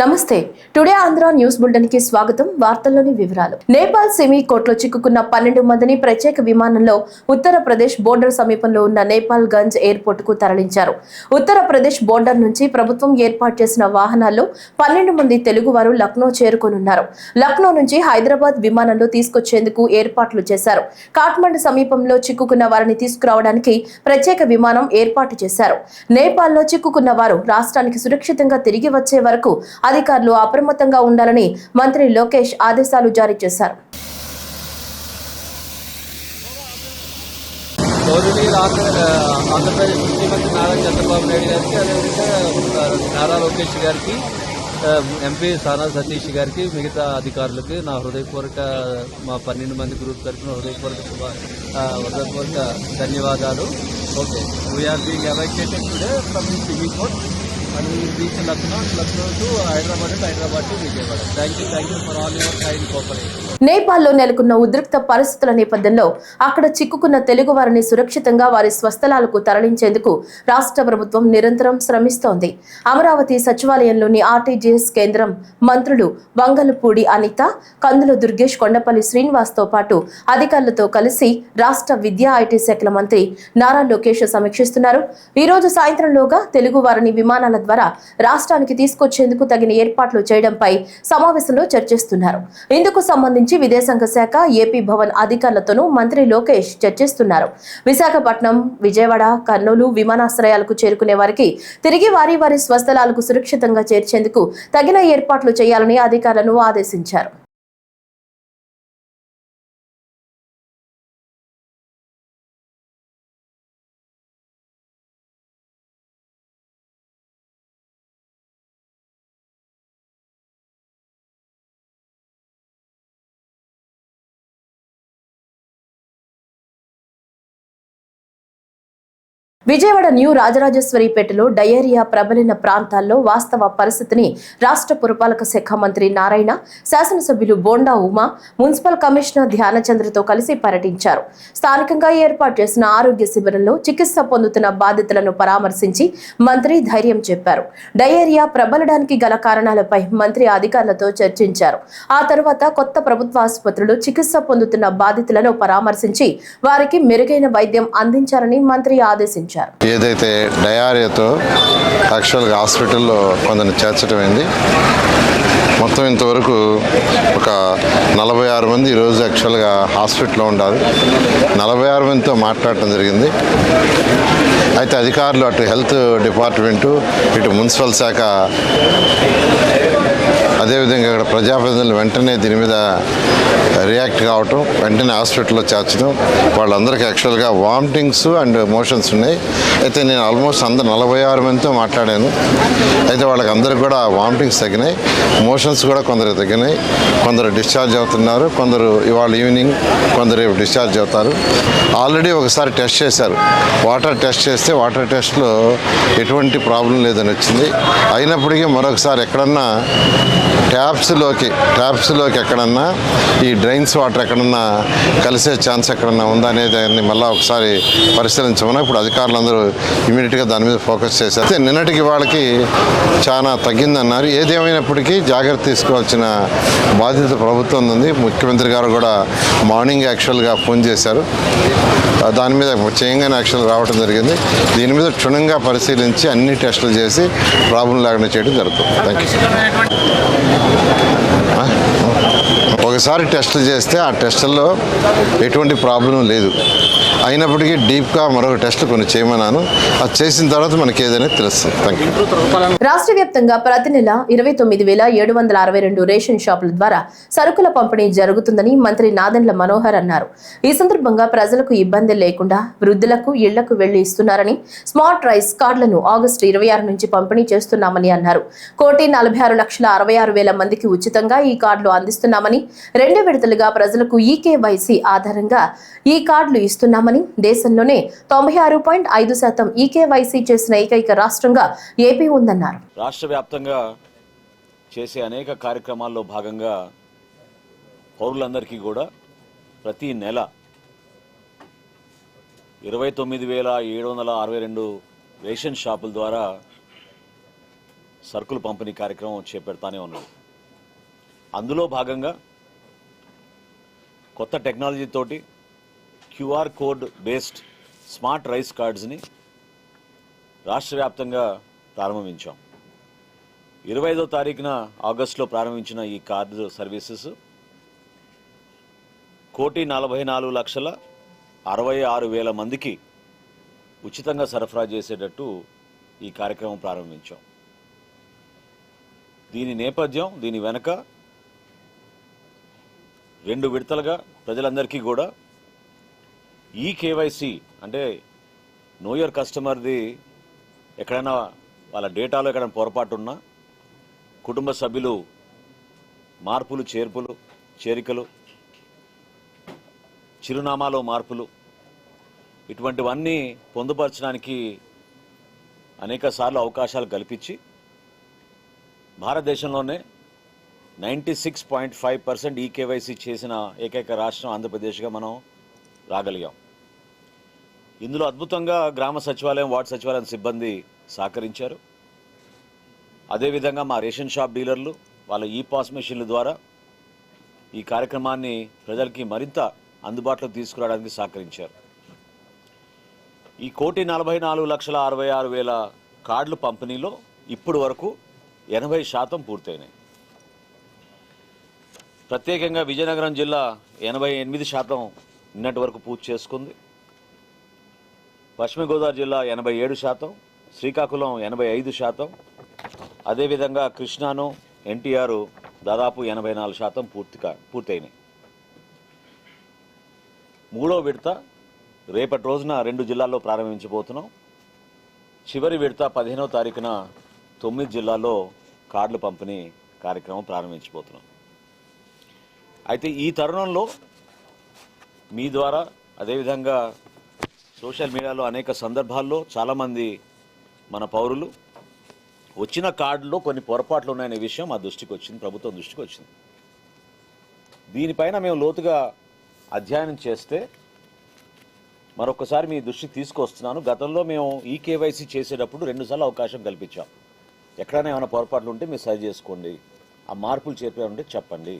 నమస్తే. Today Andhra news బులెటిన్కి స్వాగతం. వార్తల్లోని వివరాలు. నేపాల్ సెమీ కోట్లో చిక్కుకున్న పన్నెండు మందిని ప్రత్యేక విమానంలో ఉత్తరప్రదేశ్ బోర్డర్ సమీపంలో ఉన్న నేపాల్ గంజ్ ఎయిర్పోర్ట్కు తరలించారు. ఉత్తరప్రదేశ్ బోర్డర్ నుంచి ప్రభుత్వం ఏర్పాటు చేసిన వాహనాల్లో పన్నెండు మంది తెలుగువారు లక్నో చేరుకోనున్నారు. లక్నో నుంచి హైదరాబాద్ విమానంలో తీసుకొచ్చేందుకు ఏర్పాట్లు చేశారు. కాఠ్మండ్ సమీపంలో చిక్కుకున్న వారిని తీసుకురావడానికి ప్రత్యేక విమానం ఏర్పాటు చేశారు. నేపాల్లో చిక్కుకున్న వారు రాష్ట్రానికి సురక్షితంగా తిరిగి వచ్చే వరకు అధికారులు అప్రమత్తంగా ఉండాలని మంత్రి లోకేష్ ఆదేశాలు జారీ చేశారు. గౌరవనీయులు ఆంధ్ర ఆంధ్రప్రదేశ్ ముఖ్యమంత్రి నారా చంద్రబాబు నాయుడు గారికి అదేవిధంగా నారా లోకేష్ గారికి ఎంపీ సానా సతీష్ గారికి మిగతా అధికారులకి నా హృదయపూర్వక మా పన్నెండు మంది గ్రూప్ తరఫున హృదయపూర్వక శుభ హృదయపూర్వక ధన్యవాదాలు. Okay we are being evacuated today from sewing court and reach Lucknow Lucknow to Hyderabad and Hyderabad to Vijayawada. Thank you thank you for all your kind cooperation నేపాల్లో నెలకొన్న ఉద్రిక్త పరిస్థితుల నేపథ్యంలో అక్కడ చిక్కుకున్న తెలుగు వారిని సురక్షితంగా వారి స్వస్థలాలకు తరలించేందుకు రాష్ట్ర ప్రభుత్వం నిరంతరం శ్రమిస్తోంది. అమరావతి సచివాలయంలోని ఆర్టీజీఎస్ కేంద్రం మంత్రులు వంగలపూడి అనిత కందుల దుర్గేష్ కొండపల్లి శ్రీనివాస్తో పాటు అధికారులతో కలిసి రాష్ట్ర విద్యా ఐటీ శాఖల మంత్రి నారా లోకేష్ సమీక్షిస్తున్నారు. ఈ రోజు సాయంత్రంలోగా తెలుగు వారిని విమానాల ద్వారా రాష్ట్రానికి తీసుకొచ్చేందుకు తగిన ఏర్పాట్లు చేయడంపై సమావేశంలో చర్చిస్తున్నారు. ఇందుకు సంబంధించి విదేశాంగ శాఖ ఏపీ భవన్ అధికారులతోనూ మంత్రి లోకేష్ చర్చిస్తున్నారు. విశాఖపట్నం విజయవాడ కర్నూలు విమానాశ్రయాలకు చేరుకునే వారికి తిరిగి వారి వారి స్వస్థలాలకు సురక్షితంగా చేర్చేందుకు తగిన ఏర్పాట్లు చేయాలని అధికారులను ఆదేశించారు. విజయవాడ న్యూ రాజరాజేశ్వరిపేటలో డయేరియా ప్రబలిన ప్రాంతాల్లో వాస్తవ పరిస్థితిని రాష్ట్ర పురపాలక శాఖ మంత్రి నారాయణ శాసనసభ్యులు బోండా ఉమా మున్సిపల్ కమిషనర్ ధ్యానచంద్రతో కలిసి పర్యటించారు. స్థానికంగా ఏర్పాటు చేసిన ఆరోగ్య శిబిరంలో చికిత్స పొందుతున్న బాధితులను పరామర్శించి మంత్రి ధైర్యం చెప్పారు. డయేరియా ప్రబలడానికి గల కారణాలపై మంత్రి అధికారులతో చర్చించారు. ఆ తర్వాత కొత్త ప్రభుత్వ ఆసుపత్రులు చికిత్స పొందుతున్న బాధితులను పరామర్శించి వారికి మెరుగైన వైద్యం అందించాలని మంత్రి ఆదేశించారు. ఏదైతే డయారియాతో యాక్చువల్గా హాస్పిటల్లో కొందరిని చేర్చటమైంది మొత్తం ఇంతవరకు ఒక నలభై ఆరు మంది ఈరోజు యాక్చువల్గా హాస్పిటల్లో ఉండాలి. నలభై ఆరు మందితో మాట్లాడటం జరిగింది. అయితే అధికారులు అటు హెల్త్ డిపార్ట్మెంటు ఇటు మున్సిపల్ శాఖ అదేవిధంగా అక్కడ ప్రజాప్రతినిధులు వెంటనే దీని మీద రియాక్ట్ కావటం వెంటనే హాస్పిటల్లో చేర్చడం వాళ్ళందరికీ యాక్చువల్గా వామిటింగ్స్ అండ్ మోషన్స్ ఉన్నాయి. అయితే నేను ఆల్మోస్ట్ అందరు నలభై ఆరు మందితో మాట్లాడాను. అయితే వాళ్ళకి అందరికి కూడా వామిటింగ్స్ తగ్గినాయి మోషన్స్ కూడా కొందరు తగ్గినాయి. కొందరు డిశ్చార్జ్ అవుతున్నారు కొందరు ఇవాళ ఈవినింగ్ కొందరు రేపు డిశ్చార్జ్ అవుతారు. ఆల్రెడీ ఒకసారి టెస్ట్ చేశారు. వాటర్ టెస్ట్ చేస్తే వాటర్ టెస్ట్లో ఎటువంటి ప్రాబ్లం లేదని వచ్చింది. అయినప్పటికీ మరొకసారి ఎక్కడన్నా ట్యాప్స్లోకి ట్యాప్స్లోకి ఎక్కడన్నా ఈ డ్రైన్స్ వాటర్ ఎక్కడన్నా కలిసే ఛాన్స్ ఎక్కడన్నా ఉందా అనేది దాన్ని మళ్ళీ ఒకసారి పరిశీలించమని ఇప్పుడు అధికారులందరూ ఇమీడియట్గా దాని మీద ఫోకస్ చేశారు. అయితే నిన్నటికి వాళ్ళకి చాలా తగ్గిందన్నారు. ఏదేమైనప్పటికీ జాగ్రత్త తీసుకోవాల్సిన బాధ్యత ప్రభుత్వం ఉంది. ముఖ్యమంత్రి గారు కూడా మార్నింగ్ యాక్చువల్గా ఫోన్ చేశారు. దాని మీద చేయంగానే యాక్చువల్ రావడం జరిగింది. దీని మీద క్షుణ్ణంగా పరిశీలించి అన్ని టెస్టులు చేసి ప్రాబ్లం లేకుండా చేయడం జరుగుతుంది. థ్యాంక్ యూ ఒకసారి టెస్ట్ చేస్తే ఆ టెస్టుల్లో ఎటువంటి ప్రాబ్లం లేదు. అయినప్పటికీ డీప్గా మరొక టెస్ట్ కొన్ని చేయమన్నాను. అది చేసిన తర్వాత మనకి ఏదైనా తెలుస్తుంది. థ్యాంక్ యూ రాష్ట్ర వ్యాప్తంగా ప్రతి నెల ఇరవై తొమ్మిది వేల ఏడు వందల అరవై రెండు రేషన్ షాపుల ద్వారా సరుకుల పంపిణీ జరుగుతుందని మంత్రి నాదెండ్ల మనోహర్ అన్నారు. ఈ సందర్భంగా ప్రజలకు ఇబ్బంది లేకుండా వృద్ధులకు ఇళ్ళకు వెళ్ళి ఇస్తున్నారని స్మార్ట్ రైస్ కార్డులను ఆగస్టు ఇరవై ఆరు నుంచి పంపిణీ చేస్తున్నామని అన్నారు. కోటి నలభై ఆరు లక్షల అరవై ఆరు వేల మందికి ఉచితంగా ఈ కార్డులు అందిస్తున్నామని రెండు విడతలుగా ప్రజలకు ఈకేవైసీ ఆధారంగా ఈ కార్డులు ఇస్తున్నామని దేశంలోనే తొంభై ఆరు పాయింట్ ఐదు శాతం ఈకేవైసీ చేసిన ఏకైక రాష్ట్రంగా ఏపీ ఉందన్నారు. రాష్ట్ర వ్యాప్తంగా చేసే అనేక కార్యక్రమాల్లో భాగంగా పౌరులందరికీ కూడా ప్రతి నెల ఇరవై తొమ్మిది వేల ఏడు వందల అరవై రెండు రేషన్ షాపుల ద్వారా సరుకులు పంపిణీ కార్యక్రమం చేపెడతానే ఉన్నాం. అందులో భాగంగా కొత్త టెక్నాలజీ తోటి QR code based smart rice కార్డ్స్ని రాష్ట్ర వ్యాప్తంగా ప్రారంభించాం. ఇరవై ఐదో తారీఖున ఆగస్టులో ప్రారంభించిన ఈ కార్డు సర్వీసెస్ కోటి నలభై నాలుగు లక్షల అరవై ఆరు వేల మందికి ఉచితంగా సరఫరా చేసేటట్టు ఈ కార్యక్రమం ప్రారంభించాం. దీని నేపథ్యం దీని వెనక రెండు విడతలుగా ప్రజలందరికీ కూడా ఈ కేవైసీ అంటే నో యువర్ కస్టమర్ది ఎక్కడైనా వాళ్ళ డేటాలో ఎక్కడైనా పొరపాటు ఉన్నా కుటుంబ సభ్యులు మార్పులు చేర్పులు చేరికలు చిరునామాలో మార్పులు ఇటువంటివన్నీ పొందుపరచడానికి అనేక సార్లు అవకాశాలు కల్పించి భారతదేశంలోనే ninety six point five percent eKYC చేసిన ఏకైక రాష్ట్రం ఆంధ్రప్రదేశ్గా మనం రాగలిగాం. ఇందులో అద్భుతంగా గ్రామ సచివాలయం వార్డు సచివాలయం సిబ్బంది సహకరించారు. అదేవిధంగా మా రేషన్ షాప్ డీలర్లు వాళ్ళ ఈ పాస్ మెషిన్ల ద్వారా ఈ కార్యక్రమాన్ని ప్రజలకి మరింత అందుబాటులోకి తీసుకురావడానికి సహకరించారు. ఈ కోటి నలభై నాలుగు లక్షల అరవై ఆరు వేల కార్డులు పంపిణీలో ఇప్పుడు వరకు ఎనభై శాతం పూర్తయినాయి. ప్రత్యేకంగా విజయనగరం జిల్లా ఎనభై ఎనిమిది శాతం నిన్నటి వరకు పూర్తి చేసుకుంది. పశ్చిమ గోదావరి జిల్లా ఎనభై ఏడు శాతం శ్రీకాకుళం ఎనభై ఐదు శాతం. అదేవిధంగా కృష్ణాను ఎన్టీఆర్ దాదాపు ఎనభై నాలుగు శాతం పూర్తిగా పూర్తయినాయి. మూడో విడత రేపటి రోజున రెండు జిల్లాల్లో ప్రారంభించబోతున్నాం. చివరి విడత పదిహేనవ తారీఖున తొమ్మిది జిల్లాల్లో కార్డులు పంపిణీ కార్యక్రమం ప్రారంభించబోతున్నాం. అయితే ఈ తరుణంలో మీ ద్వారా అదేవిధంగా సోషల్ మీడియాలో అనేక సందర్భాల్లో చాలామంది మన పౌరులు వచ్చిన కార్డులో కొన్ని పొరపాట్లు ఉన్నాయనే విషయం మా దృష్టికి వచ్చింది ప్రభుత్వం దృష్టికి వచ్చింది. దీనిపైన మేము లోతుగా అధ్యయనం చేస్తే మరొకసారి మీ దృష్టికి తీసుకొస్తున్నాను. గతంలో మేము ఈ కేవైసీ చేసేటప్పుడు రెండుసార్లు అవకాశం కల్పించాం. ఎక్కడైనా ఏమైనా పొరపాట్లు ఉంటే మీరు సరి చేసుకోండి. ఆ మార్పులు చెప్పే ఉంటే చెప్పండి.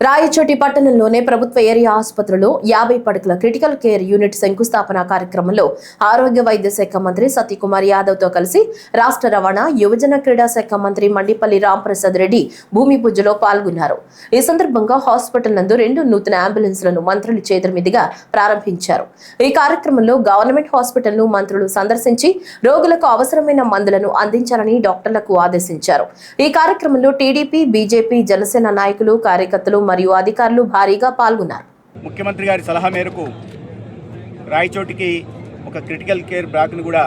రాయచోటి పట్టణంలోనే ప్రభుత్వ ఏరియా ఆసుపత్రిలో యాభై పడకల క్రిటికల్ కేర్ యూనిట్ శంకుస్థాపన కార్యక్రమంలో ఆరోగ్య వైద్య శాఖ మంత్రి సత్యకుమార్ యాదవ్తో కలిసి రాష్ట్ర రవాణా యువజన క్రీడా శాఖ మంత్రి మండిపల్లి రాంప్రసాద్ రెడ్డి భూమి పూజలో పాల్గొన్నారు. ఈ సందర్భంగా హాస్పిటల్ నందు రెండు నూతన అంబులెన్స్లను మంత్రులు చేతుల మీదుగా ప్రారంభించారు. ఈ కార్యక్రమంలో గవర్నమెంట్ హాస్పిటల్ను మంత్రులు సందర్శించి రోగులకు అవసరమైన మందులను అందించాలని డాక్టర్లకు ఆదేశించారు. ఈ కార్యక్రమంలో టీడీపీ బీజేపీ జనసేన నాయకులు కార్యకర్తలు మరియు అధికారులు భారీగా పాల్గొన్నారు. ముఖ్యమంత్రి గారి సలహా మేరకు రాయచోటికి ఒక క్రిటికల్ కేర్ బ్లాక్ను కూడా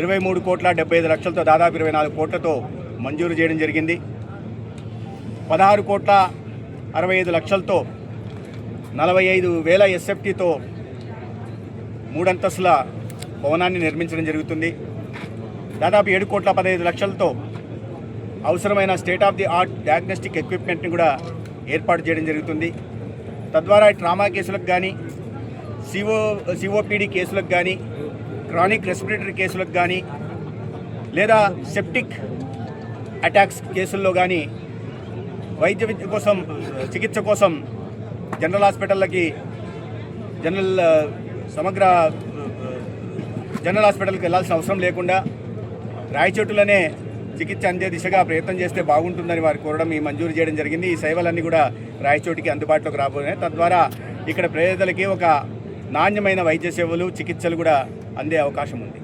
ఇరవై మూడు కోట్ల డెబ్బై ఐదు లక్షలతో దాదాపు ఇరవై నాలుగు కోట్లతో మంజూరు చేయడం జరిగింది. పదహారు కోట్ల అరవై ఐదు లక్షలతో నలభై ఐదు వేల ఎస్ఎఫ్టీతో మూడంతస్తుల భవనాన్ని నిర్మించడం జరుగుతుంది. దాదాపు ఏడు కోట్ల పదహైదు లక్షలతో అవసరమైన state of the art diagnostic ఎక్విప్మెంట్ని కూడా ఏర్పాటు చేయడం జరుగుతుంది. తద్వారా ట్రామా కేసులకు కానీ సిఓ సిఓపిడి కేసులకు కానీ క్రానిక్ రెస్పిరేటరీ కేసులకు కానీ లేదా సెప్టిక్ అటాక్స్ కేసుల్లో కానీ వైద్య విద్య కోసం చికిత్స కోసం జనరల్ హాస్పిటళ్ళకి జనరల్ సమగ్ర జనరల్ హాస్పిటల్కి వెళ్ళాల్సిన అవసరం లేకుండా రాయచోటులోనే చికిత్స అందే దిశగా ప్రయత్నం చేస్తే బాగుంటుందని వారు కోరడం ఈ మంజూరు చేయడం జరిగింది. ఈ సేవలన్నీ కూడా రాయచోటికి అందుబాటులోకి రాబోతున్నాయి. తద్వారా ఇక్కడ ప్రజలకి ఒక నాణ్యమైన వైద్య సేవలు చికిత్సలు కూడా అందే అవకాశం ఉంది.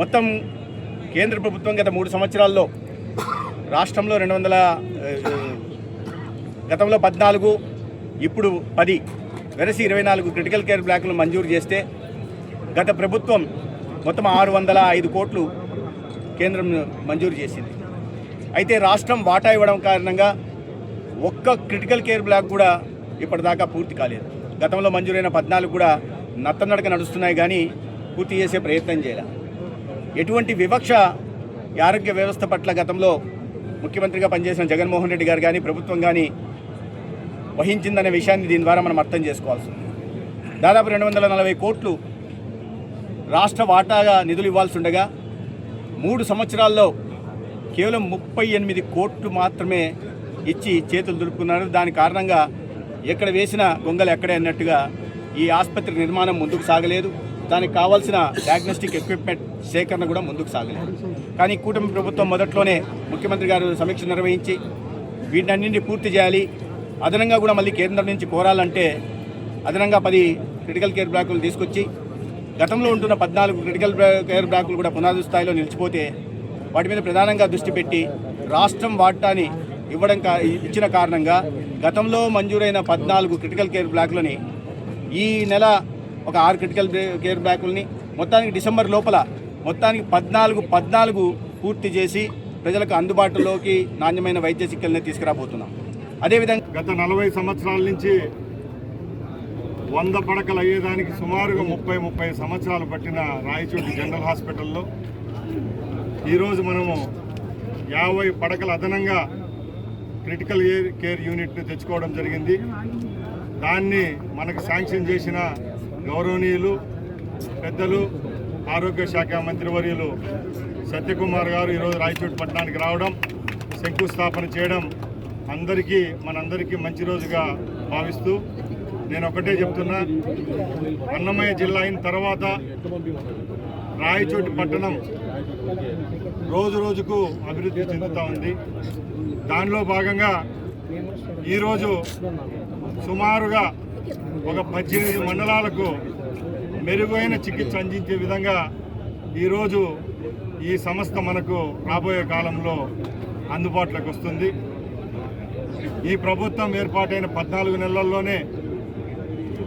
మొత్తం కేంద్ర ప్రభుత్వం గత మూడు సంవత్సరాల్లో రాష్ట్రంలో రెండు వందల గతంలో పద్నాలుగు ఇప్పుడు పది వెరసి ఇరవై నాలుగు క్రిటికల్ కేర్ బ్లాక్లు మంజూరు చేస్తే గత ప్రభుత్వం మొత్తం ఆరు వందల ఐదు కోట్లు కేంద్రం మంజూరు చేసింది. అయితే రాష్ట్రం వాటా ఇవ్వడం కారణంగా ఒక్క క్రిటికల్ కేర్ బ్లాక్ కూడా ఇప్పటిదాకా పూర్తి కాలేదు. గతంలో మంజూరైన పద్నాలుగు కూడా నత్తనడక నడుస్తున్నాయి కానీ పూర్తి చేసే ప్రయత్నం చేయాలి. ఎటువంటి వివక్ష ఆరోగ్య వ్యవస్థ పట్ల గతంలో ముఖ్యమంత్రిగా పనిచేసిన జగన్మోహన్ రెడ్డి గారు కానీ ప్రభుత్వం కానీ వహించిందనే విషయాన్ని దీని ద్వారా మనం అర్థం చేసుకోవాల్సి ఉంది. దాదాపు రెండు వందల నలభై కోట్లు రాష్ట్ర వాటాగా నిధులు ఇవ్వాల్సి ఉండగా మూడు సంవత్సరాల్లో కేవలం ముప్పై ఎనిమిది కోట్లు మాత్రమే ఇచ్చి చేతులు దులుపుకున్నారు. దాని కారణంగా ఎక్కడ వేసిన గొంగలు ఎక్కడే అన్నట్టుగా ఈ ఆసుపత్రి నిర్మాణం ముందుకు సాగలేదు. దానికి కావాల్సిన డయాగ్నోస్టిక్ ఎక్విప్మెంట్ సేకరణ కూడా ముందుకు సాగలేదు. కానీ కూటమి ప్రభుత్వం మొదట్లోనే ముఖ్యమంత్రి గారు సమీక్ష నిర్వహించి వీటన్నింటినీ పూర్తి చేయాలి. అదనంగా కూడా మళ్ళీ కేంద్రం నుంచి కోరాలంటే అదనంగా పది క్రిటికల్ కేర్ బ్లాకులు తీసుకొచ్చి గతంలో ఉంటున్న పద్నాలుగు క్రిటికల్ కేర్ బ్లాకులు కూడా పునాది స్థాయిలో నిలిచిపోతే వాటి మీద ప్రధానంగా దృష్టి పెట్టి రాష్ట్రం వాటాని ఇవ్వడం కా ఇచ్చిన కారణంగా గతంలో మంజూరైన పద్నాలుగు క్రిటికల్ కేర్ బ్లాకులని ఈ నెల ఒక ఆరు క్రిటికల్ కేర్ బ్లాకుల్ని మొత్తానికి డిసెంబర్ లోపల మొత్తానికి పద్నాలుగు పద్నాలుగు పూర్తి చేసి ప్రజలకు అందుబాటులోకి నాణ్యమైన వైద్య చికిత్సల్ని తీసుకురాబోతున్నాం. అదేవిధంగా గత నలభై సంవత్సరాల నుంచి వంద పడకలు అయ్యేదానికి సుమారుగా ముప్పై ముప్పై సంవత్సరాలు పట్టిన రాయచోటి జనరల్ హాస్పిటల్లో ఈరోజు మనము యాభై పడకలు అదనంగా క్రిటికల్ కేర్ కేర్ యూనిట్ని తెచ్చుకోవడం జరిగింది. దాన్ని మనకు శాంక్షన్ చేసిన గౌరవనీయులు పెద్దలు ఆరోగ్య శాఖ మంత్రివర్యులు సత్యకుమార్ గారు ఈరోజు రాయచోటి పట్టణానికి రావడం శంకుస్థాపన చేయడం అందరికీ మనందరికీ మంచి రోజుగా భావిస్తూ నేను ఒకటే చెప్తున్నా. అన్నమయ్య జిల్లా అయిన తర్వాత రాయచోటి పట్టణం రోజు రోజుకు అభివృద్ధి చెందుతూ ఉంది. దానిలో భాగంగా ఈరోజు సుమారుగా ఒక పద్దెనిమిది మండలాలకు మెరుగైన చికిత్స అందించే విధంగా ఈరోజు ఈ సంస్థ మనకు రాబోయే కాలంలో అందుబాటులోకి వస్తుంది. ఈ ప్రభుత్వం ఏర్పాటైన పద్నాలుగు నెలల్లోనే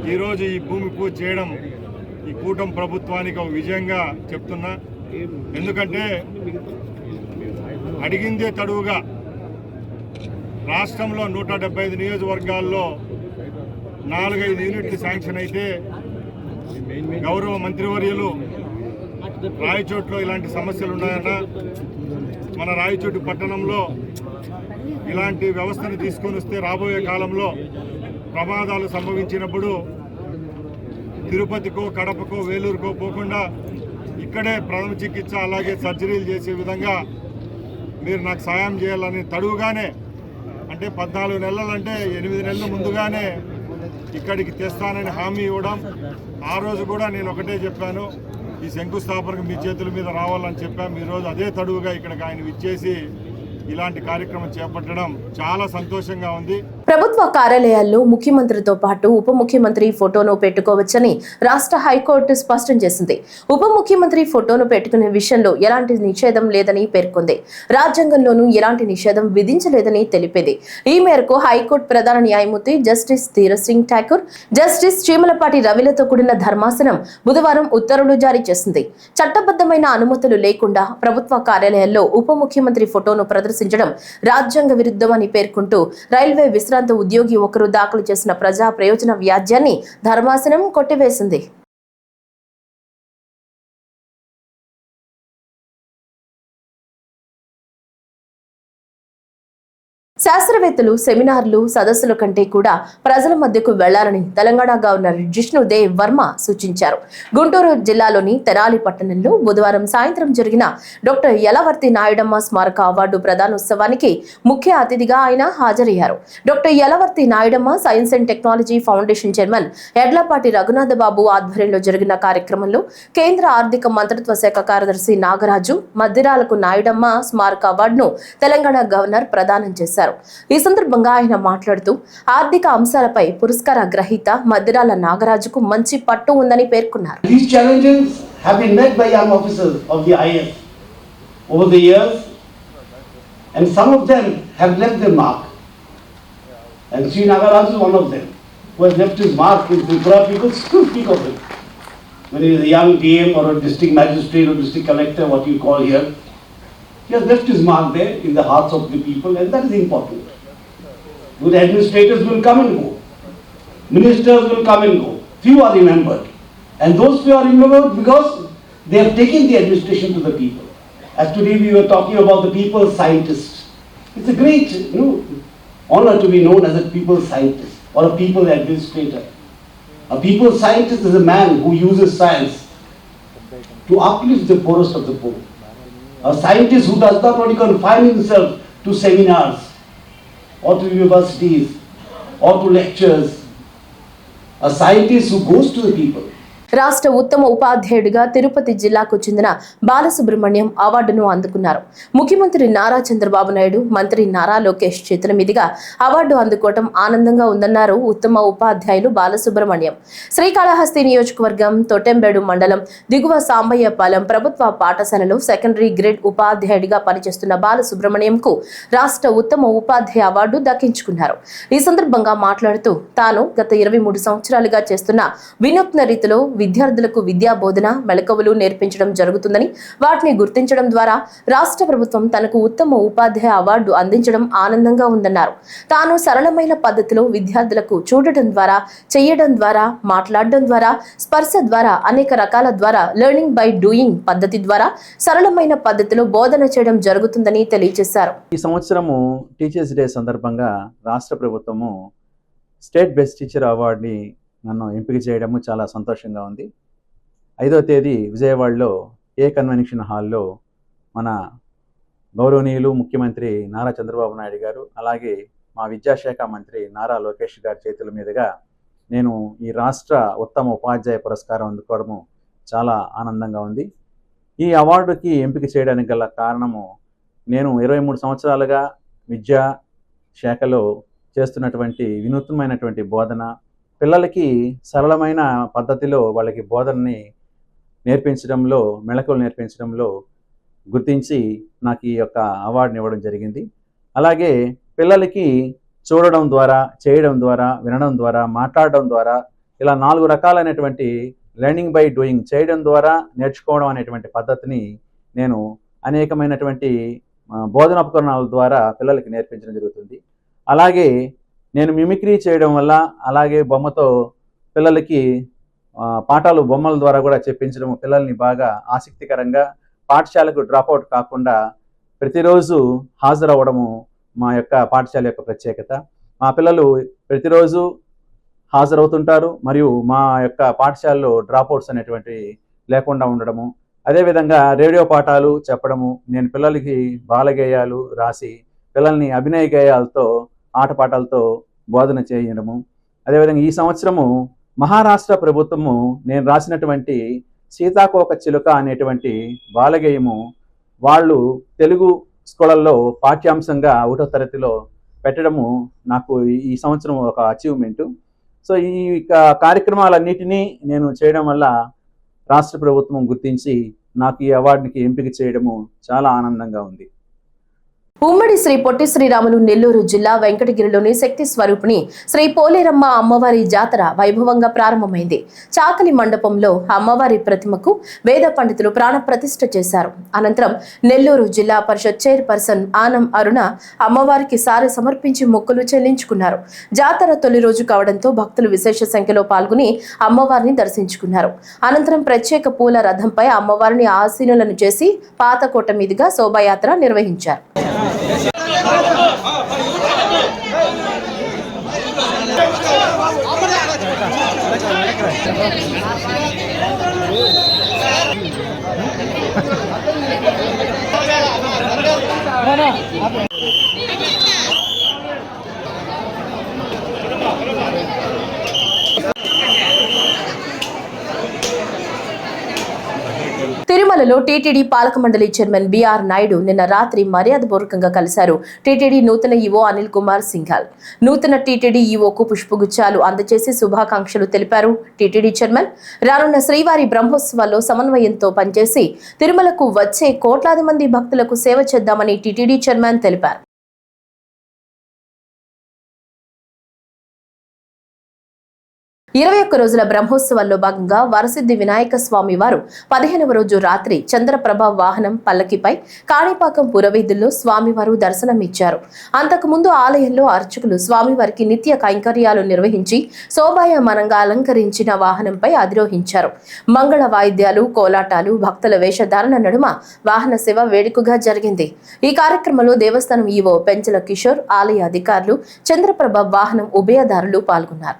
ఈరోజు ఈ భూమి పూజ చేయడం ఈ కూటమి ప్రభుత్వానికి ఒక విజయంగా చెప్తున్నా. ఎందుకంటే అడిగిందే తడువుగా రాష్ట్రంలో నూట డెబ్బై ఐదు నియోజకవర్గాల్లో నాలుగైదు యూనిట్లు శాంక్షన్ అయితే గౌరవ మంత్రివర్యులు రాయచోట్లో ఇలాంటి సమస్యలు ఉన్నాయన్న మన రాయచోటు పట్టణంలో ఇలాంటి వ్యవస్థను తీసుకొని వస్తే రాబోయే కాలంలో ప్రమాదాలు సంభవించినప్పుడు తిరుపతికో కడపకో వేలూరుకో పోకుండా ఇక్కడే ప్రథమ చికిత్స అలాగే సర్జరీలు చేసే విధంగా మీరు నాకు సాయం చేయాలని తడువుగానే అంటే పద్నాలుగు నెలలంటే ఎనిమిది నెలల ముందుగానే ఇక్కడికి తెస్తానని హామీ ఇవ్వడం ఆ రోజు కూడా నేను ఒకటే చెప్పాను ఈ శంకుస్థాపనకు మీ చేతుల మీద రావాలని చెప్పాము ఈరోజు అదే తడువుగా ఇక్కడికి ఆయన ఇచ్చేసి ఇలాంటి కార్యక్రమం చేపట్టడం చాలా సంతోషంగా ఉంది. ప్రభుత్వ కార్యాలయాల్లో ముఖ్యమంత్రితో పాటు ఉప ముఖ్యమంత్రి ఫోటోను పెట్టుకోవచ్చని రాష్ట్ర హైకోర్టు స్పష్టం చేసింది. ఉప ముఖ్యమంత్రి ఫోటోను పెట్టుకునే విషయంలో ఎలాంటి నిషేధం లేదని పేర్కొంది. రాజ్యాంగంలోనూ ఎలాంటి నిషేధం విధించలేదని తెలిపింది. ఈ మేరకు హైకోర్టు ప్రధాన న్యాయమూర్తి జస్టిస్ ధీర సింగ్ ఠాకూర్ జస్టిస్ చీమలపాటి రవిలతో కూడిన ధర్మాసనం బుధవారం ఉత్తర్వులు జారీ చేసింది. చట్టబద్ధమైన అనుమతులు లేకుండా ప్రభుత్వ కార్యాలయాల్లో ఉప ముఖ్యమంత్రి ఫోటోను ప్రదర్శించడం రాజ్యాంగ విరుద్ధమని పేర్కొంటూ రైల్వే విశ్రాంతి ఉద్యోగి ఒకరు దాఖలు చేసిన ప్రజా ప్రయోజన వ్యాజ్యాన్ని ధర్మాసనం కొట్టివేసింది. శాస్త్రవేత్తలు సెమినార్లు సదస్సుల కంటే కూడా ప్రజల మధ్యకు వెళ్ళాలని తెలంగాణ గవర్నర్ జిష్ణుదేవ్ వర్మ సూచించారు. గుంటూరు జిల్లాలోని తెనాలి పట్టణంలో బుధవారం సాయంత్రం జరిగిన డాక్టర్ యలవర్తి నాయుడమ్మ స్మారక అవార్డు ప్రధానోత్సవానికి ముఖ్య అతిథిగా ఆయన హాజరయ్యారు. Doctor Yalavarthi Nayudamma science and technology foundation chairman Edlapati Raghunatha Babu ఆధ్వర్యంలో జరిగిన కార్యక్రమంలో కేంద్ర ఆర్థిక మంత్రిత్వ శాఖ కార్యదర్శి నాగరాజు మద్దిరాలకు నాయుడమ్మ స్మారక అవార్డును తెలంగాణ గవర్నర్ ప్రదానం చేశారు. ఈ సందర్భంగా ఆయన మాట్లాడుతూ ఆర్థిక అంశాలపై పురస్కార గ్రహీత మద్దిరాల నాగరాజుకు మంచి పట్టు ఉందని పేర్కొన్నారు over the years, and some of them have left their mark. And Sri Nagaraj is one of them, who has left his mark in Tripura. People still speak of him. When he was a young DM or a district magistrate or district collector, what you call here, he has left his mark there in the hearts of the people, and that is important. Good administrators will come and go. Ministers will come and go. Few are remembered. And those few are remembered because they have taken the administration to the people. As today we were talking about the people scientist. It's a great you know, honor to be known as a people scientist or a people administrator. A people scientist is a man who uses science to uplift the poorest of the poor. A scientist who does not only confine himself to seminars or to universities or to lectures. A scientist who goes to the people. రాష్ట్ర ఉత్తమ ఉపాధ్యాయుడిగా తిరుపతి జిల్లాకు చెందిన బాలసుబ్రహ్మణ్యం అవార్డును అందుకున్నారు. ముఖ్యమంత్రి నారా చంద్రబాబు నాయుడు మంత్రి నారా లోకేష్ చేతుల మీదుగా అవార్డు అందుకోవటం ఆనందంగా ఉందన్నారు ఉత్తమ ఉపాధ్యాయులు బాలసుబ్రహ్మణ్యం. శ్రీకాళహస్తి నియోజకవర్గం తొట్టెంబేడు మండలం దిగువ సాంబయ్యపాలెం ప్రభుత్వ పాఠశాలలో సెకండరీ గ్రేడ్ ఉపాధ్యాయుడిగా పనిచేస్తున్న బాలసుబ్రహ్మణ్యంకు రాష్ట్ర ఉత్తమ ఉపాధ్యాయ అవార్డు దక్కించుకున్నారు. ఈ సందర్భంగా మాట్లాడుతూ తాను గత ఇరవై మూడు సంవత్సరాలుగా చేస్తున్న వినూత్న రీతిలో విద్యార్థులకు విద్యా బోధన మెళకువలు నేర్పించడం జరుగుతుందని వాటిని గుర్తించడం ద్వారా రాష్ట్ర ప్రభుత్వం తనకు ఉత్తమ ఉపాధ్యాయ అవార్డు అందించడం ఆనందంగా ఉందన్నారు. తాను సరళమైన పద్ధతిలో విద్యార్థులకు చూడటం ద్వారా చేయడం ద్వారా మాట్లాడడం ద్వారా స్పర్శ ద్వారా అనేక రకాల ద్వారా లెర్నింగ్ బై డూయింగ్ పద్ధతి ద్వారా సరళమైన పద్ధతిలో బోధన చేయడం జరుగుతుందని తెలియజేశారు. ఈ సంవత్సరము టీచర్స్ డే సందర్భంగా రాష్ట్ర ప్రభుత్వము స్టేట్ బెస్ట్ టీచర్ అవార్డుని నన్ను ఎంపిక చేయడము చాలా సంతోషంగా ఉంది. ఐదో తేదీ విజయవాడలో ఏ కన్వెన్షన్ హాల్లో మన గౌరవనీయులు ముఖ్యమంత్రి నారా చంద్రబాబు నాయుడు గారు అలాగే మా విద్యాశాఖ మంత్రి నారా లోకేష్ గారి చేతుల మీదుగా నేను ఈ రాష్ట్ర ఉత్తమ ఉపాధ్యాయ పురస్కారం అందుకోవడము చాలా ఆనందంగా ఉంది. ఈ అవార్డుకి ఎంపిక చేయడానికి గల కారణము నేను ఇరవై మూడు సంవత్సరాలుగా విద్యా శాఖలో చేస్తున్నటువంటి వినూత్నమైనటువంటి బోధన పిల్లలకి సరళమైన పద్ధతిలో వాళ్ళకి బోధనని నేర్పించడంలో మెళకువలు నేర్పించడంలో గుర్తించి నాకు ఈ యొక్క అవార్డుని ఇవ్వడం జరిగింది. అలాగే పిల్లలకి చూడడం ద్వారా చేయడం ద్వారా వినడం ద్వారా మాట్లాడడం ద్వారా ఇలా నాలుగు రకాలైనటువంటి లెర్నింగ్ బై డూయింగ్ చేయడం ద్వారా నేర్చుకోవడం అనేటువంటి పద్ధతిని నేను అనేకమైనటువంటి బోధన ఉపకరణాల ద్వారా పిల్లలకి నేర్పించడం జరుగుతుంది. అలాగే నేను మిమిక్రీ చేయడం వల్ల అలాగే బొమ్మతో పిల్లలకి పాఠాలు బొమ్మల ద్వారా కూడా చెప్పించడం పిల్లల్ని బాగా ఆసక్తికరంగా పాఠశాలకు డ్రాప్అవుట్ కాకుండా ప్రతిరోజు హాజరవ్వడము మా యొక్క పాఠశాల యొక్క ప్రత్యేకత. మా పిల్లలు ప్రతిరోజు హాజరవుతుంటారు మరియు మా యొక్క పాఠశాలలో డ్రాప్అవుట్స్ అనేటువంటి లేకుండా ఉండడము. అదేవిధంగా రేడియో పాఠాలు చెప్పడము. నేను పిల్లలకి బాలగేయాలు రాసి పిల్లల్ని అభినయ గేయాలతో ఆటపాటలతో బోధన చేయడము. అదేవిధంగా ఈ సంవత్సరము మహారాష్ట్ర ప్రభుత్వము నేను రాసినటువంటి సీతాకోక చిలుక అనేటువంటి బాలగేయము వాళ్ళు తెలుగు స్కూళ్ళల్లో పాఠ్యాంశంగా ఒకటో తరగతిలో పెట్టడము నాకు ఈ- సంవత్సరం ఒక అచీవ్మెంటు సో ఈ కార్యక్రమాలన్నిటినీ నేను చేయడం వల్ల రాష్ట్ర ప్రభుత్వం గుర్తించి నాకు ఈ అవార్డుకి ఎంపిక చేయడము చాలా ఆనందంగా ఉంది. ఉమ్మడి శ్రీ పొట్టి శ్రీరాములు నెల్లూరు జిల్లా వెంకటగిరిలోని శక్తి స్వరూపిణి శ్రీ పోలేరమ్మ అమ్మవారి జాతర వైభవంగా ప్రారంభమైంది. చాకలి మండపంలో అమ్మవారి ప్రతిమకు వేద పండితులు ప్రాణ ప్రతిష్ఠ చేశారు. అనంతరం నెల్లూరు జిల్లా పరిషత్ చైర్పర్సన్ ఆనం అరుణ అమ్మవారికి సారి సమర్పించి మొక్కులు చెల్లించుకున్నారు. జాతర తొలి రోజు కావడంతో భక్తులు విశేష సంఖ్యలో పాల్గొని అమ్మవారిని దర్శించుకున్నారు. అనంతరం ప్రత్యేక పూల రథంపై అమ్మవారిని ఆసీనులను చేసి పాతకోట మీదుగా శోభాయాత్ర నిర్వహించారు. No, no. తిరుమలలో టీటీడీ పాలక మండలి చైర్మన్ బీఆర్ నాయుడు నిన్న రాత్రి మర్యాదపూర్వకంగా కలిశారు. టీటీడీ నూతన ఈవో అనిల్ కుమార్ సింఘాల్. నూతన టీటీడీ ఈవోకు పుష్పగుచ్చాలు అందజేసి శుభాకాంక్షలు తెలిపారు టీటీడీ చైర్మన్. రానున్న శ్రీవారి బ్రహ్మోత్సవాల్లో సమన్వయంతో పనిచేసి తిరుమలకు వచ్చే కోట్లాది మంది భక్తులకు సేవ చేద్దామని టీటీడీ చైర్మన్ తెలిపారు. ఇరవై ఒక్క రోజుల బ్రహ్మోత్సవాల్లో భాగంగా వరసిద్ధి వినాయక స్వామి వారు పదిహేనవ రోజు రాత్రి చంద్రప్రభ వాహనం పల్లకిపై కాణిపాకం పురవీధుల్లో స్వామివారు దర్శనమిచ్చారు. అంతకుముందు ఆలయంలో అర్చకులు స్వామివారికి నిత్య కైంకర్యాలు నిర్వహించి శోభాయమానంగా అలంకరించిన వాహనంపై అధిరోహించారు. మంగళ వాయిద్యాలు కోలాటాలు భక్తుల వేషధారణ నడుమ వాహన సేవ వేడుకగా జరిగింది. ఈ కార్యక్రమంలో దేవస్థానం ఈవో పెంచల కిషోర్ ఆలయ అధికారులు చంద్రప్రభ వాహనం ఉభయదారులు పాల్గొన్నారు.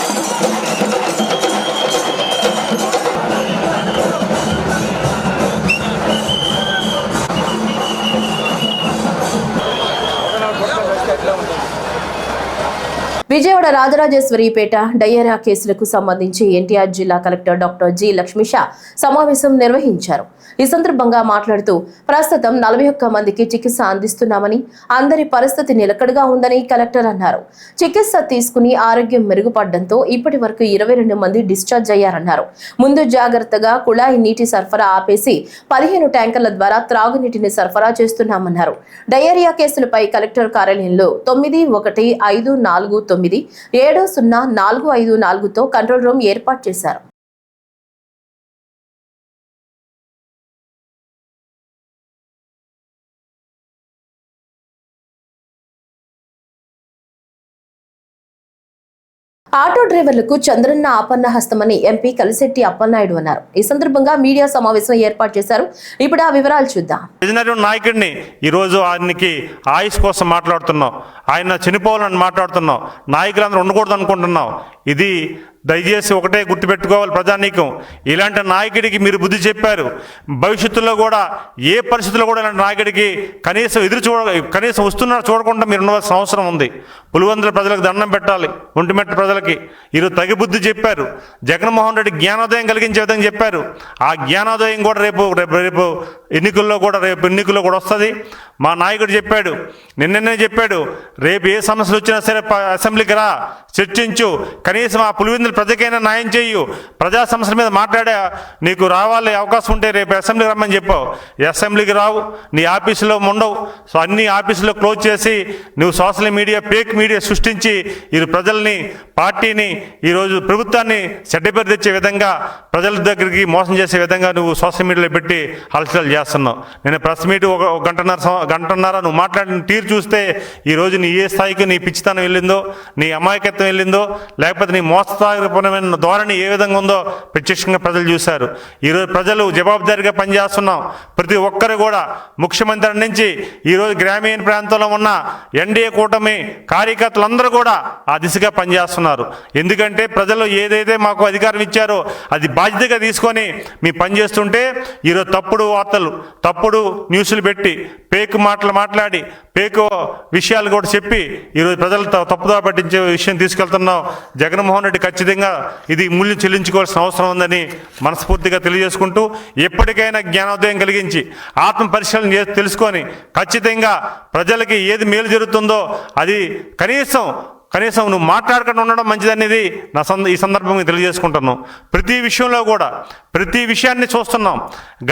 విజయవాడ రాజరాజేశ్వరిపేట డయేరియా కేసులకు సంబంధించి ఎన్టీఆర్ జిల్లా కలెక్టర్ డాక్టర్ జి లక్ష్మీషా సమావేశం నిర్వహించారు. ఈ సందర్భంగా మాట్లాడుతూ ప్రస్తుతం నలభై ఒక్క మందికి చికిత్స అందిస్తున్నామని అందరి పరిస్థితి నిలకడగా ఉందని కలెక్టర్ అన్నారు. చికిత్స తీసుకుని ఆరోగ్యం మెరుగుపడడంతో ఇప్పటి వరకు ఇరవై రెండు మంది డిశ్చార్జ్ అయ్యారన్నారు. ముందు జాగ్రత్తగా కుళాయి నీటి సరఫరా ఆపేసి పదిహేను ట్యాంకర్ల ద్వారా త్రాగునీటిని సరఫరా చేస్తున్నామన్నారు. డయేరియా కేసులపై కలెక్టర్ కార్యాలయంలో తొమ్మిది ఒకటి ఐదు నాలుగు తొమ్మిది ఏడు సున్నా నాలుగు ఐదు నాలుగుతో కంట్రోల్ రూమ్ ఏర్పాటు చేశారు. ఆటో డ్రైవర్లకు చంద్రన్న ఆపన్న హస్తమని ఎంపీ కలిశెట్టి అప్పలనాయుడు అన్నారు. ఈ సందర్భంగా మీడియా సమావేశం ఏర్పాటు చేశారు. ఇప్పుడు ఆ వివరాలు చూద్దాం. విజనరీ నాయకుడిని ఈరోజు ఆయనకి ఆయుష్ కోసం మాట్లాడుతున్నాం. ఆయన చనిపోవాలని మాట్లాడుతున్నాం. నాయకులందరూ ఉండకూడదు అనుకుంటున్నాం ఇది దయచేసి ఒకటే గుర్తుపెట్టుకోవాలి ప్రజానీకం. ఇలాంటి నాయకుడికి మీరు బుద్ధి చెప్పారు. భవిష్యత్తులో కూడా ఏ పరిస్థితుల్లో కూడా ఇలాంటి నాయకుడికి కనీసం ఎదురు చూడ కనీసం వస్తున్నారు చూడకుండా మీరు ఉండవలసిన అవసరం ఉంది. పులివందుల ప్రజలకు దండం పెట్టాలి ఒంటిమెట్ట ప్రజలకి. ఈరోజు తగి బుద్ధి చెప్పారు. జగన్మోహన్ రెడ్డి జ్ఞానోదయం కలిగించే విధంగా చెప్పారు. ఆ జ్ఞానోదయం కూడా రేపు రేపు రేపు ఎన్నికల్లో కూడా రేపు ఎన్నికల్లో కూడా వస్తుంది. మా నాయకుడు చెప్పాడు నిన్ననే చెప్పాడు రేపు ఏ సమస్యలు వచ్చినా సరే ప- అసెంబ్లీకి రా చర్చించు. కనీసం ఆ పులివెందుల ప్రజకైనా న్యాయం చేయు. ప్రజా సమస్యల మీద మాట్లాడే. నీకు రావాలి అవకాశం ఉంటే రేపు అసెంబ్లీకి రమ్మని చెప్పావు. అసెంబ్లీకి రావు. నీ ఆఫీసులో ఉండవు సో అన్ని ఆఫీసులో క్లోజ్ చేసి నువ్వు సోషల్ మీడియా ఫేక్ మీడియా సృష్టించి ఈ ప్రజల్ని పార్టీని ఈరోజు ప్రభుత్వాన్ని చెడ్డపేరు తెచ్చే విధంగా ప్రజల దగ్గరికి మోసం చేసే విధంగా నువ్వు సోషల్ మీడియాలో పెట్టి హల్చల్ చేస్తున్నావు. నేను ప్రెస్ మీట్ ఒక గంటన్నర గంటన్నర నువ్వు మాట్లాడిన తీరు చూస్తే ఈ రోజు నీ ఏ స్థాయికి నీ పిచ్చితనం వెళ్ళిందో నీ అమాయకత్వం వెళ్ళిందో లేకపోతే నీ మోసపూరితమైన ధోరణి ఏ విధంగా ఉందో ప్రత్యక్షంగా ప్రజలు చూశారు. ఈరోజు ప్రజలు జవాబుదారీగా పనిచేస్తున్నాం. ప్రతి ఒక్కరు కూడా ముఖ్యమంత్రి నుంచి ఈరోజు గ్రామీణ ప్రాంతంలో ఉన్న ఎన్డీఏ కూటమి కార్యకర్తలందరూ కూడా ఆ దిశగా పనిచేస్తున్నారు. ఎందుకంటే ప్రజలు ఏదైతే మాకు అధికారం ఇచ్చారో అది బాధ్యతగా తీసుకొని మీ పనిచేస్తుంటే ఈరోజు తప్పుడు వార్తలు తప్పుడు న్యూస్లు పెట్టి పేకు మాటలు మాట్లాడి పేకు విషయాలు కూడా చెప్పి ఈరోజు ప్రజలు తప్పుదా పట్టించే విషయం తీసుకెళ్తున్నాం. జగన్మోహన్ రెడ్డి ఖచ్చితంగా ఇది మూల్యం చెల్లించుకోవాల్సిన అవసరం ఉందని మనస్ఫూర్తిగా తెలియజేసుకుంటూ ఎప్పటికైనా జ్ఞానోదయం కలిగించి ఆత్మ పరిశీలన తెలుసుకొని ఖచ్చితంగా ప్రజలకి ఏది మేలు జరుగుతుందో అది కనీసం కనీసం నువ్వు మాట్లాడకుండా ఉండడం మంచిదనేది నా సంద ఈ సందర్భంగా తెలియజేసుకుంటున్నాను ప్రతి విషయంలో కూడా ప్రతి విషయాన్ని చూస్తున్నాం.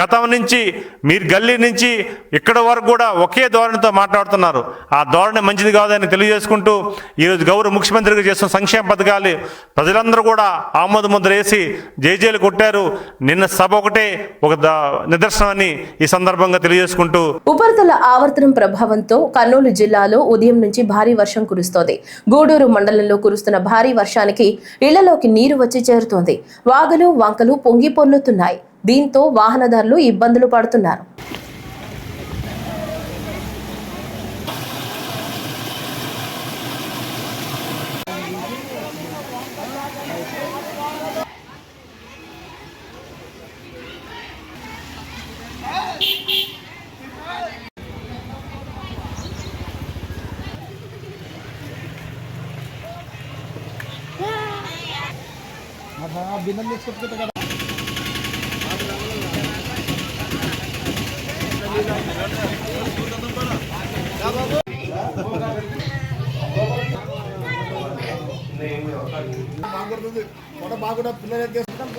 గతం నుంచి మీరు గల్లీ నుంచి ఇక్కడ వరకు కూడా ఒకే ధోరణితో మాట్లాడుతున్నారు. ఆ ధోరణి మంచిది కాదని తెలియజేసుకుంటూ ఈరోజు గౌరవ ముఖ్యమంత్రిగా చేస్తున్న సంక్షేమ పథకాలు ప్రజలందరూ కూడా ఆమోద ముద్ర వేసి జేజేలు కొట్టారు. నిన్న సభ ఒకటే ఒక ద- నిదర్శనమని ఈ సందర్భంగా తెలియజేసుకుంటూ. ఉపరితల ఆవర్తనం ప్రభావంతో కర్నూలు జిల్లాలో ఉదయం నుంచి భారీ వర్షం కురుస్తోంది. గూడూరు మండలంలో కురుస్తున్న భారీ వర్షానికి ఇళ్ళలోకి నీరు వచ్చి చేరుతోంది. వాగులు వంకలు పొంగి పొర్లుతున్నాయి. దీంతో వాహనదారులు ఇబ్బందులు పడుతున్నారు. బిందెలు తీసుకొచ్చుకుంటే కదా బాగుంటుంది బాగా కూడా పిల్లలు ఎక్కేస్తాం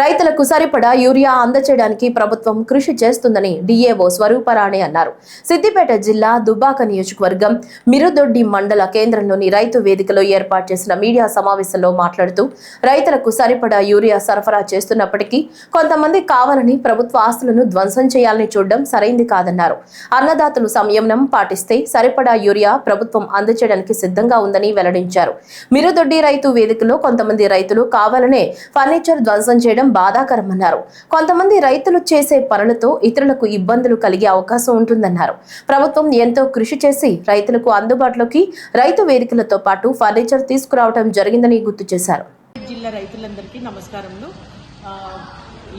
రైతులకు సరిపడా యూరియా అందచేయడానికి ప్రభుత్వం కృషి చేస్తుందని డిఏఓ స్వరూపరాణి అన్నారు. సిద్దిపేట జిల్లా దుబ్బాక నియోజకవర్గం మిరుదొడ్డి మండల కేంద్రంలోని రైతు వేదికలో ఏర్పాటు చేసిన మీడియా సమావేశంలో మాట్లాడుతూ రైతులకు సరిపడా యూరియా సరఫరా చేస్తున్నప్పటికీ కొంతమంది కావాలని ప్రభుత్వ ఆస్తులను ధ్వంసం చేయాలని చూడడం సరైంది కాదన్నారు. అన్నదాతలు సంయమనం పాటిస్తే సరిపడా యూరియా ప్రభుత్వం అందచేయడానికి సిద్ధంగా ఉందని వెల్లడించారు. మిరుదొడ్డి రైతు వేదికలో కొంతమంది రైతులు కావాలనే ఫర్నిచర్ ధ్వంసం చేయడం బాధాకరమన్నారు. కొంతమంది రైతులు చేసే పనులతో ఇతరులకు ఇబ్బందులు కలిగే అవకాశం ఉంటుందన్నారు. ప్రభుత్వం ఎంతో కృషి చేసి రైతులకు అందుబాటులోకి రైతు వేదికలతో పాటు ఫర్నిచర్ తీసుకురావడం జరిగిందని గుర్తు చేశారు. జిల్లా రైతులందరికీ నమస్కారములు.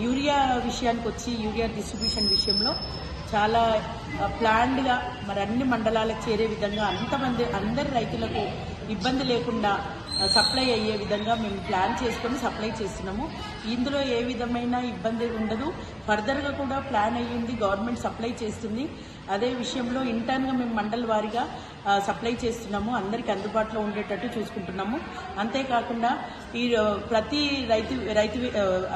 యూరియా విషయానికి వచ్చి యూరియా డిస్ట్రిబ్యూషన్ విషయంలో చాలా ప్లాన్డ్గా మరి అన్ని మండలాలకు చేరే విధంగా అంతమంది అందరు రైతులకు ఇబ్బంది లేకుండా సప్లై అయ్యే విధంగా మేము ప్లాన్ చేసుకొని సప్లై చేస్తున్నాము. ఇందులో ఏ విధమైన ఇబ్బంది ఉండదు. ఫర్దర్గా కూడా ప్లాన్ అయ్యింది గవర్నమెంట్ సప్లై చేస్తుంది. అదే విషయంలో ఇంటర్న్గా మేము మండల వారీగా సప్లై చేస్తున్నాము. అందరికి అందుబాటులో ఉండేటట్టు చూసుకుంటున్నాము. అంతేకాకుండా ఈ ప్రతి రైతు రైతు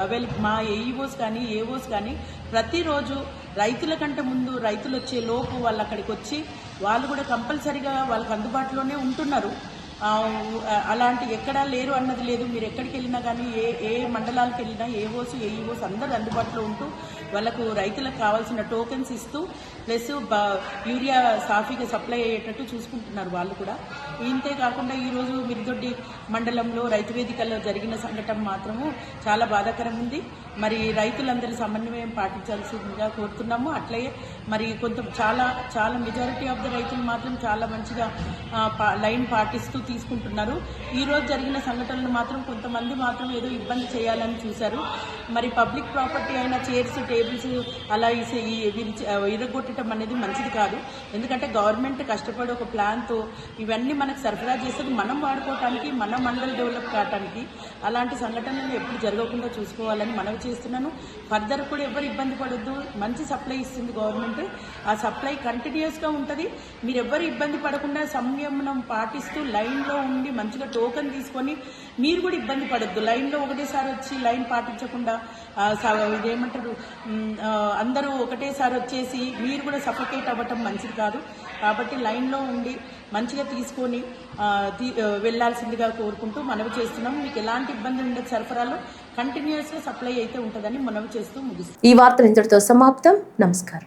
అవైల మా ఏఈఓస్ కానీ ఏఓస్ కానీ ప్రతిరోజు రైతుల కంటే ముందు రైతులు వచ్చే లోపు వాళ్ళు అక్కడికి వచ్చి వాళ్ళు కూడా కంపల్సరీగా వాళ్ళకి అందుబాటులోనే ఉంటున్నారు. అలాంటి ఎక్కడా లేరు అన్నది లేదు. మీరు ఎక్కడికి వెళ్ళినా కానీ ఏ ఏ మండలాలకు వెళ్ళినా ఏఓస్ ఏఈఓస్ అందరు అందుబాటులో ఉంటూ వాళ్ళకు రైతులకు కావాల్సిన టోకెన్స్ ఇస్తూ ప్లస్ యూరియా సాఫీగా సప్లై అయ్యేటట్టు చూసుకుంటున్నారు వాళ్ళు కూడా. ఇంతే కాకుండా ఈరోజు మిరిదొడ్డి మండలంలో రైతు వేదికల్లో జరిగిన సంఘటన మాత్రము చాలా బాధాకరం ఉంది మరి రైతులందరి సమన్వయం పాటించాల్సిందిగా కోరుతున్నాము. అట్లే మరి కొంత చాలా చాలా మెజారిటీ ఆఫ్ ద రైతులు మాత్రం చాలా మంచిగా పా- లైన్ పాటిస్తూ తీసుకుంటున్నారు. ఈరోజు జరిగిన సంఘటనలు మాత్రం కొంతమంది మాత్రం ఏదో ఇబ్బంది చేయాలని చూశారు. మరి పబ్లిక్ ప్రాపర్టీ అయిన చైర్స్ టేబుల్స్ అలా ఇసే- ఇరగొట్టడం అనేది మంచిది కాదు. ఎందుకంటే గవర్నమెంట్ కష్టపడి ఒక ప్లాన్తో ఇవన్నీ మనకు సరఫరా చేసేది మనం వాడుకోవటానికి మన మండలి డెవలప్ కావటానికి. అలాంటి సంఘటనలు ఎప్పుడు జరగకుండా చూసుకోవాలని మనవి చేస్తున్నాను. ఫర్దర్ కూడా ఎవరు ఇబ్బంది పడొద్దు. మంచి సప్లై ఇస్తుంది గవర్నమెంట్. ఆ సప్లై కంటిన్యూస్గా ఉంటుంది. మీరు ఎవ్వరు ఇబ్బంది పడకుండా సంయమనం పాటిస్తూ లైన్లో ఉండి మంచిగా టోకెన్ తీసుకొని మీరు కూడా ఇబ్బంది పడద్దు. లైన్లో ఒకటేసారి వచ్చి లైన్ పాటించకుండా ఆ, ఇదేమంటారు అందరూ ఒకటేసారి వచ్చేసి మీరు కూడా సఫకేట్ అవ్వటం మంచిది కాదు. కాబట్టి లైన్లో ఉండి మంచిగా తీసుకొని వెళ్ళాల్సిందిగా తీ- వెళ్ళాల్సిందిగా కోరుకుంటూ మనవి చేస్తున్నాం. మీకు ఎలాంటి ఇబ్బంది ఉండదు సరఫరాలో కంటిన్యూస్గా సప్లై అయితే ఉంటుందని మనవి చేస్తూ ముగిస్తాం ఈ వార్తలు ఇంతటితో సమాప్తం. నమస్కారం.